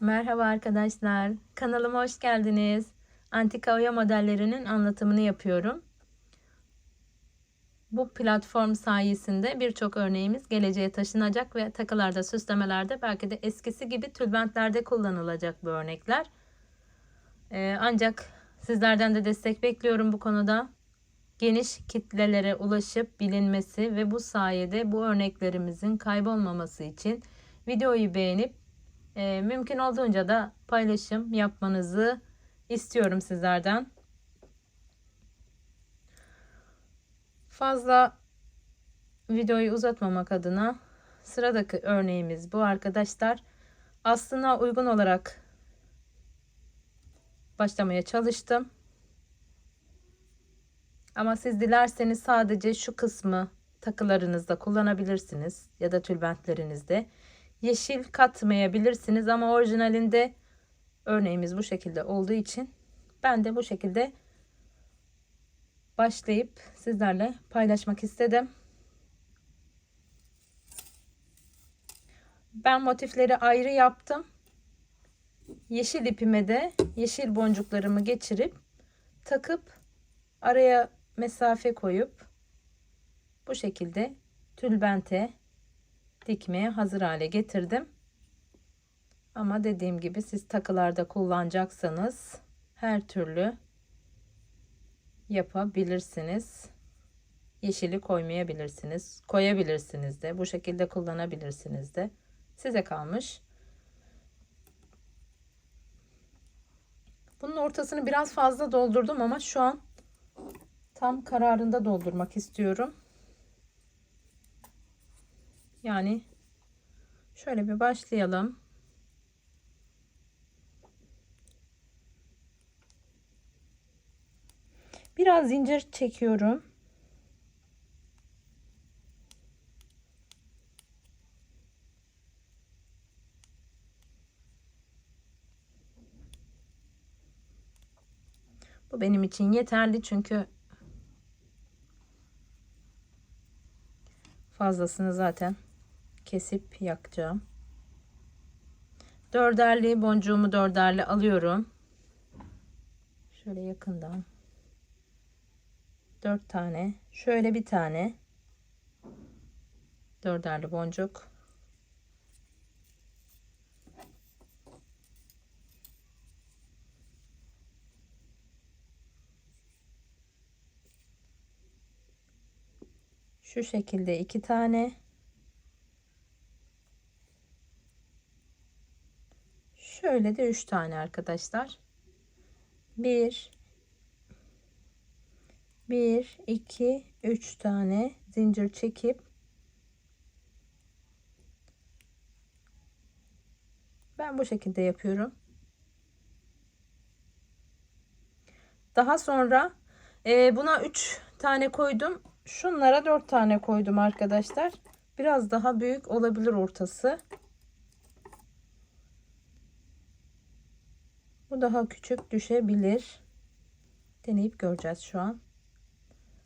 Merhaba arkadaşlar. Kanalıma hoş geldiniz. Antika oya modellerinin anlatımını yapıyorum. Bu platform sayesinde birçok örneğimiz geleceğe taşınacak ve takılarda, süslemelerde belki de eskisi gibi tülbentlerde kullanılacak bu örnekler. Ee, ancak sizlerden de destek bekliyorum bu konuda. Geniş kitlelere ulaşıp bilinmesi ve bu sayede bu örneklerimizin kaybolmaması için videoyu beğenip e, mümkün olduğunca da paylaşım yapmanızı istiyorum sizlerden. Fazla videoyu uzatmamak adına sıradaki örneğimiz bu arkadaşlar. Aslına uygun olarak başlamaya çalıştım. Ama siz dilerseniz sadece şu kısmı takılarınızda kullanabilirsiniz ya da tülbentlerinizde. Yeşil katmayabilirsiniz ama orijinalinde örneğimiz bu şekilde olduğu için ben de bu şekilde başlayıp sizlerle paylaşmak istedim. Ben motifleri ayrı yaptım. Yeşil ipime de yeşil boncuklarımı geçirip takıp araya mesafe koyup bu şekilde tülbente dikmeye hazır hale getirdim. Ama dediğim gibi siz takılarda kullanacaksanız her türlü yapabilirsiniz. Yeşili koymayabilirsiniz. Koyabilirsiniz de. Bu şekilde kullanabilirsiniz de. Size kalmış. Bunun ortasını biraz fazla doldurdum ama şu an tam kararında doldurmak istiyorum. Yani şöyle bir başlayalım. Biraz zincir çekiyorum. Bu benim için yeterli çünkü fazlasını zaten kesip yakacağım. Dörderli boncuğumu dörderli alıyorum. Şöyle yakından. Dört tane. Şöyle bir tane. Dörderli boncuk. Şu şekilde iki tane. Şöyle de üç tane arkadaşlar. Bir, bir, iki, üç tane zincir çekip ben bu şekilde yapıyorum. Daha sonra e, buna üç tane koydum. Şunlara dört tane koydum arkadaşlar. Biraz daha büyük olabilir ortası. Bu daha küçük düşebilir. Deneyip göreceğiz şu an.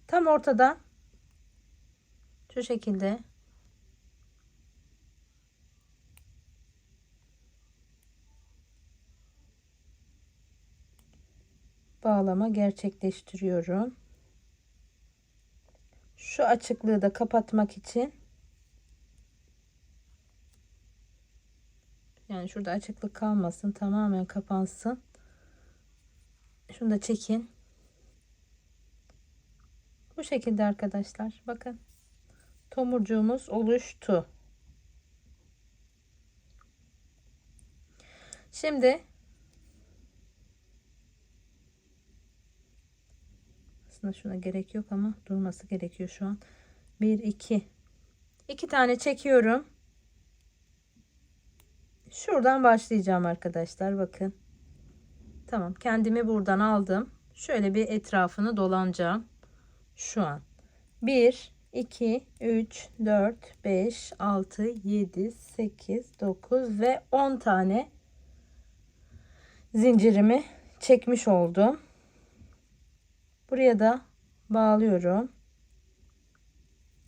Tam ortada şu şekilde bağlama gerçekleştiriyorum. Şu açıklığı da kapatmak için yani şurada açıklık kalmasın tamamen kapansın. Şunu da çekin. Bu şekilde arkadaşlar. Bakın. Tomurcuğumuz oluştu. Şimdi aslında şuna gerek yok ama durması gerekiyor şu an. 1 2 2 tane çekiyorum. Şuradan başlayacağım arkadaşlar. Bakın. Tamam. Kendimi buradan aldım. Şöyle bir etrafını dolanacağım şu an. 1, 2, 3, 4, 5, 6, 7, 8, 9 ve 10 tane zincirimi çekmiş oldum. Buraya da bağlıyorum.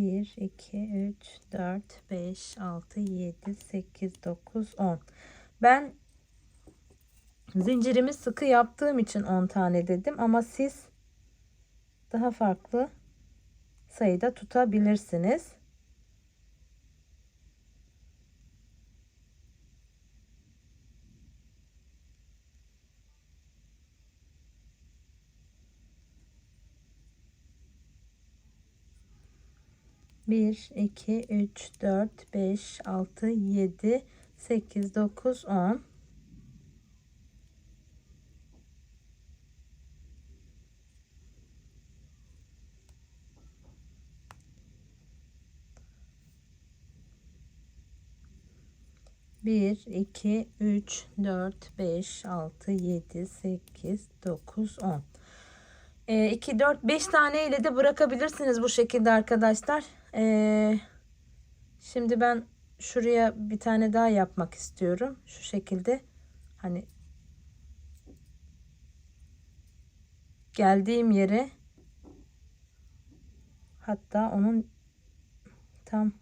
Bir, iki, üç, dört, beş, altı, yedi, sekiz, dokuz, on. Ben zincirimi sıkı yaptığım için 10 tane dedim ama siz daha farklı sayıda tutabilirsiniz. Bir, iki, üç, dört, beş, altı, yedi, sekiz, dokuz, on. Bir, iki, üç, dört, beş, altı, yedi, sekiz, dokuz, on. 2, 4, 5 tane ile de bırakabilirsiniz bu şekilde arkadaşlar. Ee, şimdi ben şuraya bir tane daha yapmak istiyorum. Şu şekilde. Hani geldiğim yere hatta onun tam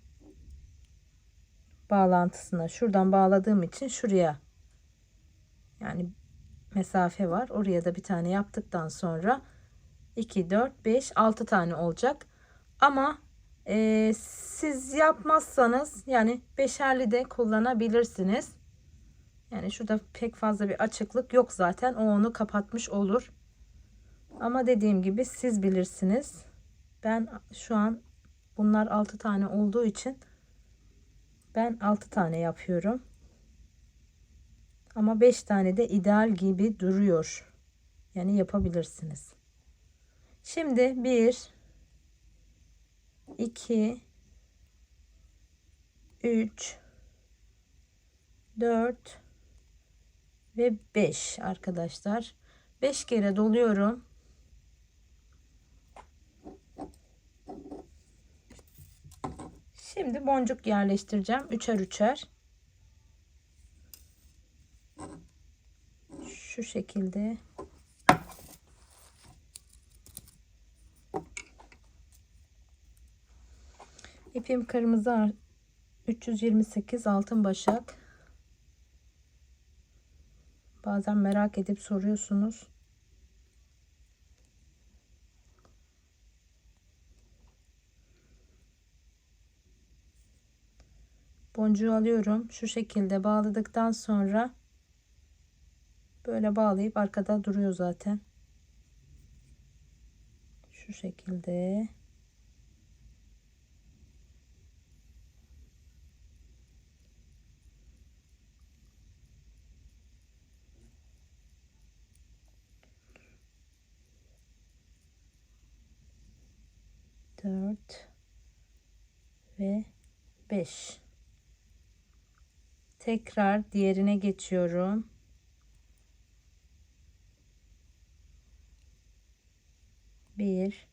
bağlantısına şuradan bağladığım için şuraya yani mesafe var. Oraya da bir tane yaptıktan sonra 2, 4, 5, 6 tane olacak. Ama e, siz yapmazsanız yani beşerli de kullanabilirsiniz. Yani şurada pek fazla bir açıklık yok zaten. O onu kapatmış olur. Ama dediğim gibi siz bilirsiniz. Ben şu an bunlar 6 tane olduğu için ben 6 tane yapıyorum. Ama 5 tane de ideal gibi duruyor. Yani yapabilirsiniz. Şimdi 1 2 3 4 ve 5 arkadaşlar. 5 kere doluyorum. Şimdi boncuk yerleştireceğim. Üçer üçer. Şu şekilde. İpim kırmızı 328 altın başak. Bazen merak edip soruyorsunuz. boncuğu alıyorum. Şu şekilde bağladıktan sonra böyle bağlayıp arkada duruyor zaten. Şu şekilde. Dört ve beş. Tekrar diğerine geçiyorum. Bir,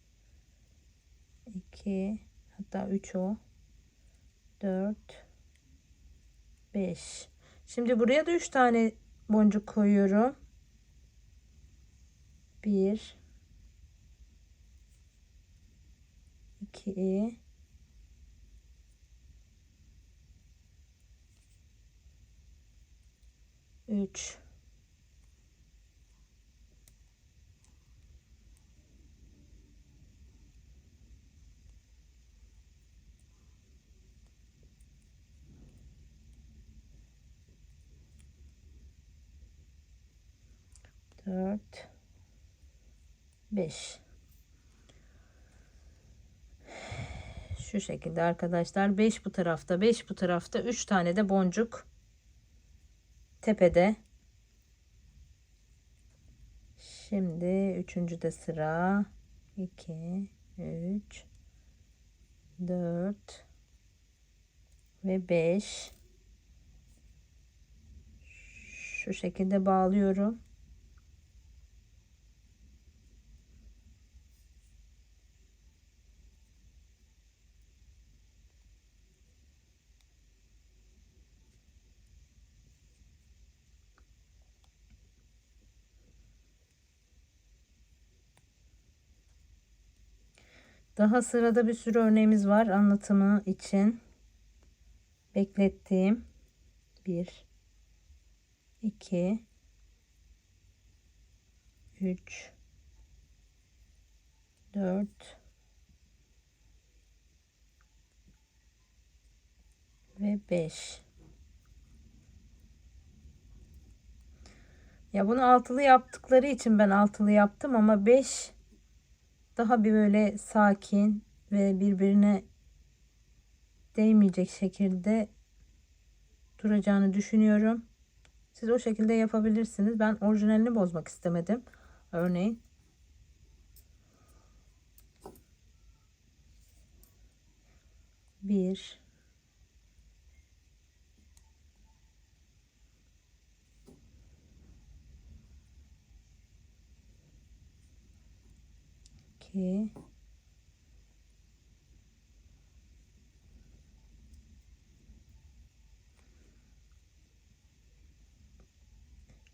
iki, hatta üç o. Dört, beş. Şimdi buraya da üç tane boncuk koyuyorum. Bir, iki, 3 4 5 şu şekilde arkadaşlar. 5 bu tarafta 5 bu tarafta. 3 tane de boncuk. Tepede. Şimdi üçüncü de sıra. 2 3 4 ve 5 şu şekilde bağlıyorum. Daha sırada bir sürü örneğimiz var anlatımı için. Beklettiğim 1 2 3 4 ve 5 Ya bunu altılı yaptıkları için ben altılı yaptım ama 5 daha bir böyle sakin ve birbirine değmeyecek şekilde duracağını düşünüyorum. Siz o şekilde yapabilirsiniz. Ben orijinalini bozmak istemedim. Örneğin bir iki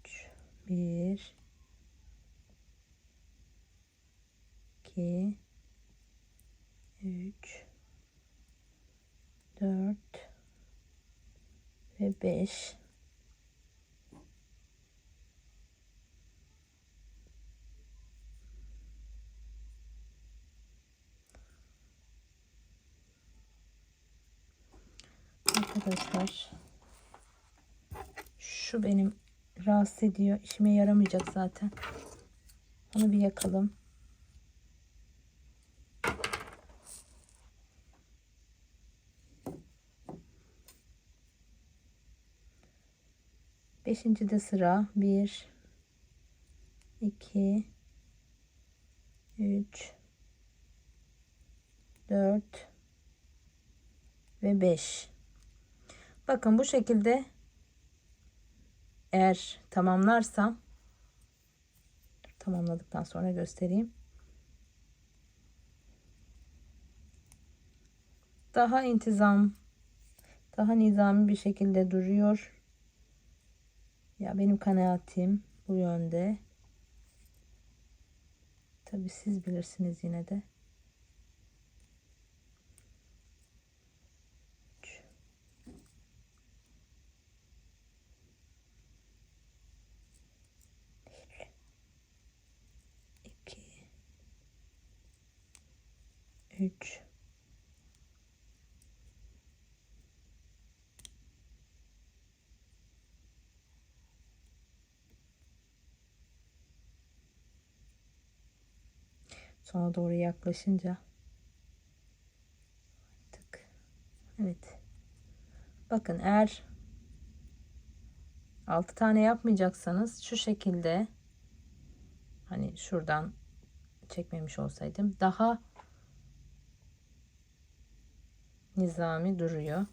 üç, bir. İki. Üç. Dört. Ve beş Arkadaşlar şu benim rahatsız ediyor. İşime yaramayacak zaten. Onu bir yakalım. Beşinci de sıra. Bir, iki, üç, dört ve beş. Bakın bu şekilde eğer tamamlarsam tamamladıktan sonra göstereyim. Daha intizam, daha nizami bir şekilde duruyor. Ya benim kanaatim bu yönde. Tabi siz bilirsiniz yine de. 3 sona doğru yaklaşınca artık evet. Bakın eğer 6 tane yapmayacaksanız şu şekilde hani şuradan çekmemiş olsaydım daha nizami duruyor.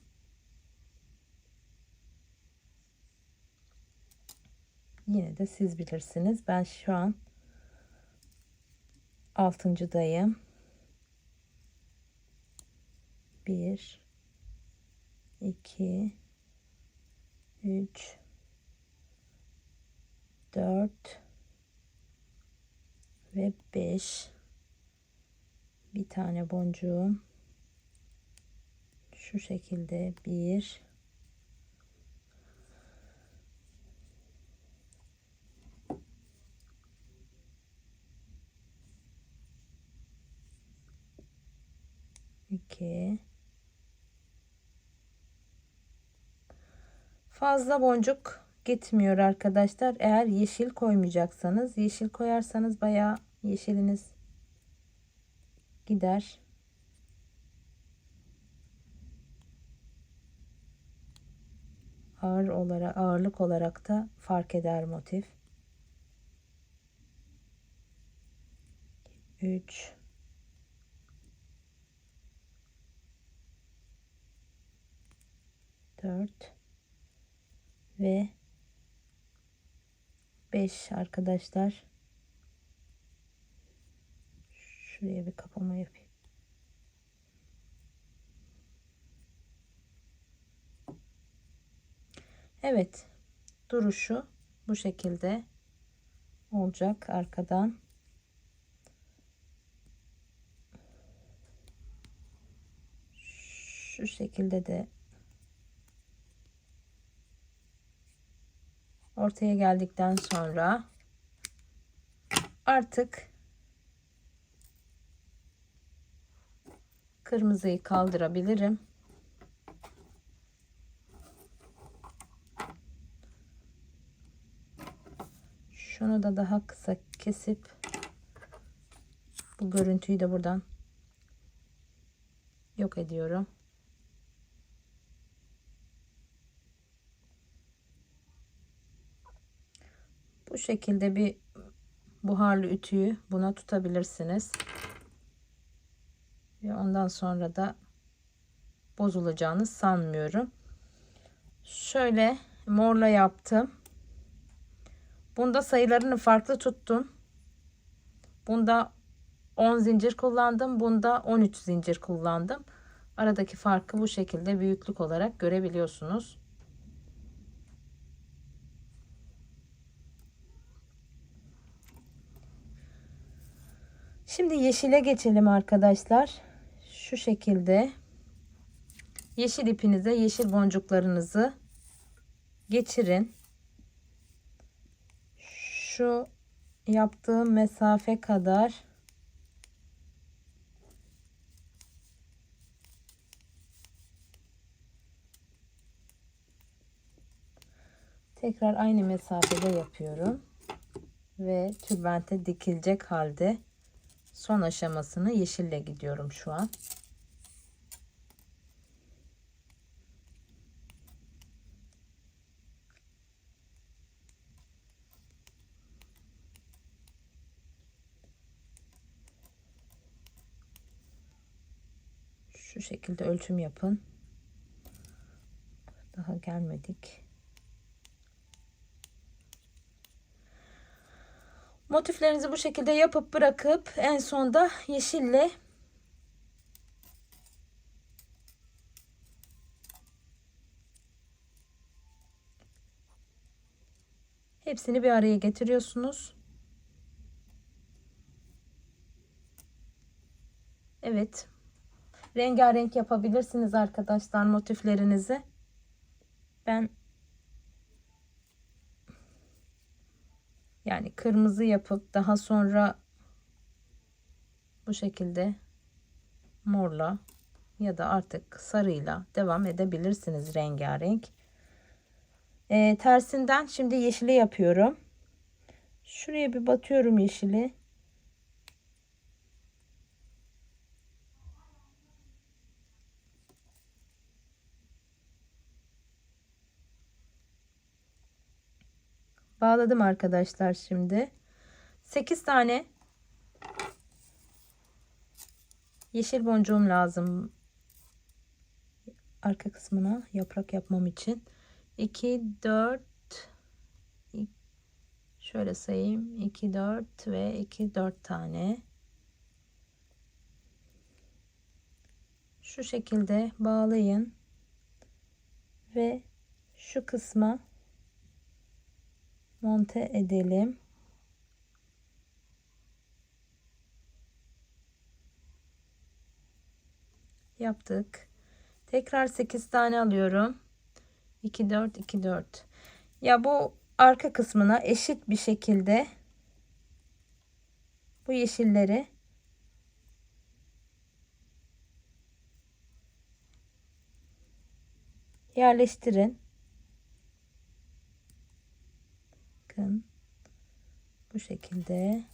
Yine de siz bilirsiniz. Ben şu an altıncıdayım. Bir, iki, üç, dört ve beş. Bir tane boncuğum. Şu şekilde bir, iki. Fazla boncuk gitmiyor arkadaşlar. Eğer yeşil koymayacaksanız yeşil koyarsanız bayağı yeşiliniz gider ağır olarak ağırlık olarak da fark eder motif 3 4 ve 5 arkadaşlar. Şuraya bir kapama yapayım. Evet. Duruşu bu şekilde olacak arkadan. Şu şekilde de ortaya geldikten sonra artık kırmızıyı kaldırabilirim. Şunu da daha kısa kesip bu görüntüyü de buradan yok ediyorum. Bu şekilde bir buharlı ütüyü buna tutabilirsiniz. Ve ondan sonra da bozulacağını sanmıyorum. Şöyle morla yaptım. Bunda sayılarını farklı tuttum. Bunda 10 zincir kullandım. Bunda 13 zincir kullandım. Aradaki farkı bu şekilde büyüklük olarak görebiliyorsunuz. Şimdi yeşile geçelim arkadaşlar. Şu şekilde yeşil ipinize yeşil boncuklarınızı geçirin. Şu yaptığım mesafe kadar tekrar aynı mesafede yapıyorum ve tülbente dikilecek halde son aşamasını yeşille gidiyorum şu an. Şu şekilde ölçüm yapın. Daha gelmedik. Motiflerinizi bu şekilde yapıp bırakıp en sonda yeşille hepsini bir araya getiriyorsunuz. Evet. Rengarenk yapabilirsiniz arkadaşlar motiflerinizi. Ben Yani kırmızı yapıp daha sonra bu şekilde morla ya da artık sarıyla devam edebilirsiniz rengarenk. Ee, tersinden şimdi yeşili yapıyorum. Şuraya bir batıyorum yeşili. Bağladım arkadaşlar şimdi. 8 tane yeşil boncuğum lazım. Arka kısmına yaprak yapmam için. 2 4 şöyle sayayım. 2 4 ve 2 4 tane. Şu şekilde bağlayın ve şu kısma monte edelim. Yaptık. Tekrar 8 tane alıyorum. 2 4 2 4. Ya bu arka kısmına eşit bir şekilde bu yeşilleri yerleştirin. bakın bu şekilde.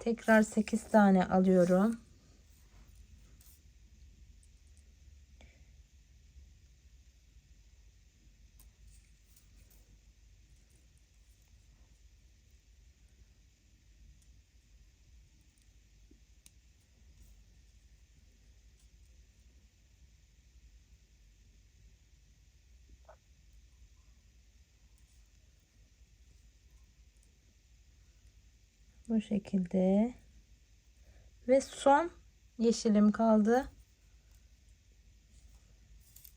Tekrar 8 tane alıyorum Bu şekilde. Ve son yeşilim kaldı.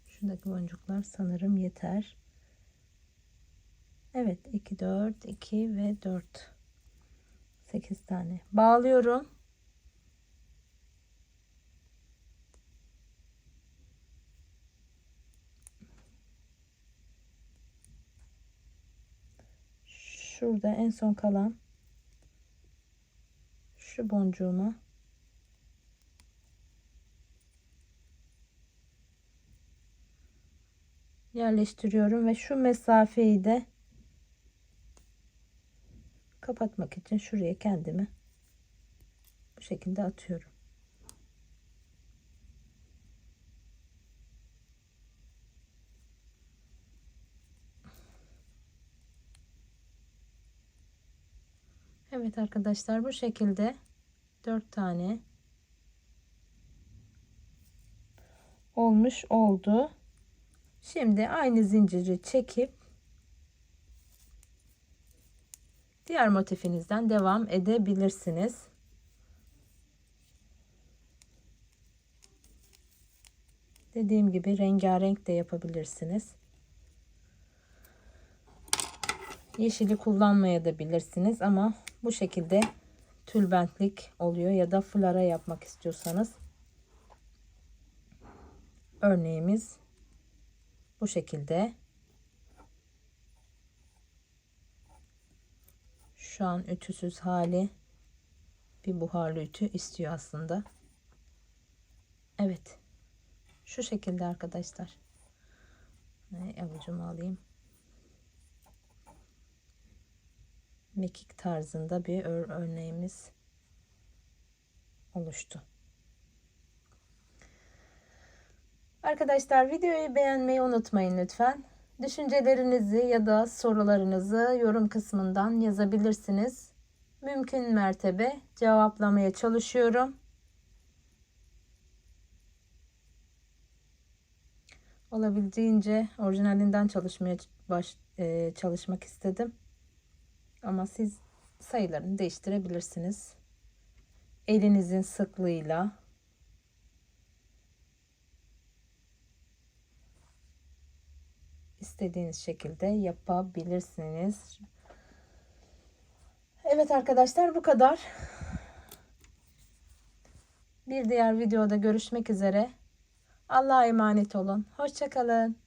Şuradaki boncuklar sanırım yeter. Evet 2 4 2 ve 4 8 tane bağlıyorum. Şurada en son kalan şu boncuğuma yerleştiriyorum ve şu mesafeyi de kapatmak için şuraya kendimi bu şekilde atıyorum. Evet arkadaşlar bu şekilde 4 tane olmuş oldu. Şimdi aynı zinciri çekip diğer motifinizden devam edebilirsiniz. Dediğim gibi rengarenk de yapabilirsiniz. Yeşili kullanmaya da bilirsiniz ama bu şekilde tülbentlik oluyor ya da flara yapmak istiyorsanız. Örneğimiz bu şekilde. Şu an ütüsüz hali bir buharlı ütü istiyor aslında. Evet şu şekilde arkadaşlar. Avucumu alayım mekik tarzında bir ör örneğimiz oluştu. Arkadaşlar videoyu beğenmeyi unutmayın lütfen. Düşüncelerinizi ya da sorularınızı yorum kısmından yazabilirsiniz. Mümkün mertebe cevaplamaya çalışıyorum. Olabildiğince orijinalinden çalışmaya baş, e, çalışmak istedim. Ama siz sayılarını değiştirebilirsiniz. Elinizin sıklığıyla istediğiniz şekilde yapabilirsiniz. Evet arkadaşlar bu kadar. Bir diğer videoda görüşmek üzere. Allah'a emanet olun. Hoşçakalın.